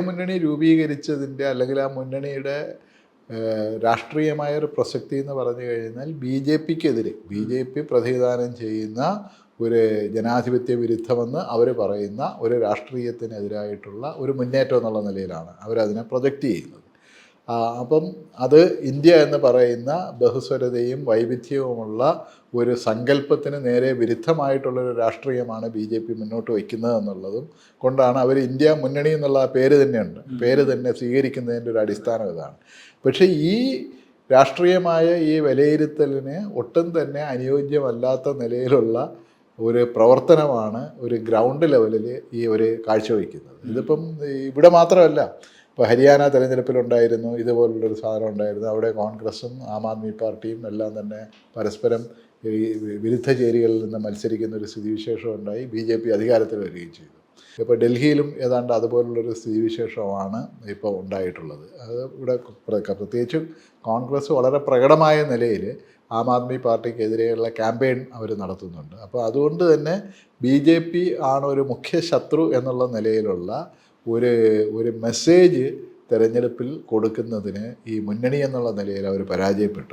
മുന്നണി രൂപീകരിച്ചതിന്റെ അല്ലെങ്കിൽ ആ മുന്നണിയുടെ രാഷ്ട്രീയമായ ഒരു പ്രസക്തി എന്ന് പറഞ്ഞു കഴിഞ്ഞാൽ ബി ജെ പിക്കെതിരെ ബി ജെ പി പ്രതിദാനം ചെയ്യുന്ന ഒരു ജനാധിപത്യ വിരുദ്ധമെന്ന് അവർ പറയുന്ന ഒരു രാഷ്ട്രീയത്തിനെതിരായിട്ടുള്ള ഒരു മുന്നേറ്റം എന്നുള്ള നിലയിലാണ് അവരതിനെ പ്രൊജക്റ്റ് ചെയ്യുന്നത്. അപ്പം അത് ഇന്ത്യ എന്ന് പറയുന്ന ബഹുസ്വരതയും വൈവിധ്യവുമുള്ള ഒരു സങ്കല്പത്തിന് നേരെ വിരുദ്ധമായിട്ടുള്ളൊരു രാഷ്ട്രീയമാണ് ബി ജെ പി മുന്നോട്ട് വയ്ക്കുന്നത് എന്നുള്ളതും കൊണ്ടാണ് അവർ ഇന്ത്യ മുന്നണി എന്നുള്ള പേര് തന്നെയുണ്ട്. പേര് തന്നെ സ്വീകരിക്കുന്നതിന്റെ ഒരു അടിസ്ഥാനം ഇതാണ്. പക്ഷേ ഈ രാഷ്ട്രീയമായ ഈ വിലയിരുത്തലിന് ഒട്ടും തന്നെ അനുയോജ്യമല്ലാത്ത നിലയിലുള്ള ഒരു പ്രവർത്തനമാണ് ഒരു ഗ്രൗണ്ട് ലെവലിൽ ഈ ഒരു കാഴ്ചവെക്കുന്നത് ഇതിപ്പം ഇവിടെ മാത്രമല്ല ഇപ്പോൾ ഹരിയാന തെരഞ്ഞെടുപ്പിലുണ്ടായിരുന്നു ഇതുപോലുള്ളൊരു സാധനം ഉണ്ടായിരുന്നു അവിടെ കോൺഗ്രസും ആം ആദ്മി പാർട്ടിയും എല്ലാം തന്നെ പരസ്പരം വിരുദ്ധ ചേരികളിൽ നിന്ന് മത്സരിക്കുന്ന ഒരു സ്ഥിതിവിശേഷം ഉണ്ടായി ബി ജെ പി അധികാരത്തിൽ വരികയും ചെയ്തു. ഇപ്പോൾ ഡൽഹിയിലും ഏതാണ്ട് അതുപോലുള്ളൊരു സ്ഥിതിവിശേഷമാണ് ഇപ്പോൾ ഉണ്ടായിട്ടുള്ളത്. അത് ഇവിടെ പ്ര- പ്രത്യേകിച്ചും കോൺഗ്രസ് വളരെ പ്രകടമായ നിലയിൽ ആം ആദ്മി പാർട്ടിക്കെതിരെയുള്ള ക്യാമ്പയിൻ അവർ നടത്തുന്നുണ്ട്. അപ്പോൾ അതുകൊണ്ട് തന്നെ ബി ജെ പി ആണ് ഒരു മുഖ്യ ശത്രു എന്നുള്ള നിലയിലുള്ള ഒരു ഒരു മെസ്സേജ് തെരഞ്ഞെടുപ്പിൽ കൊടുക്കുന്നതിന് ഈ മുന്നണി എന്നുള്ള നിലയിൽ അവർ പരാജയപ്പെട്ടു.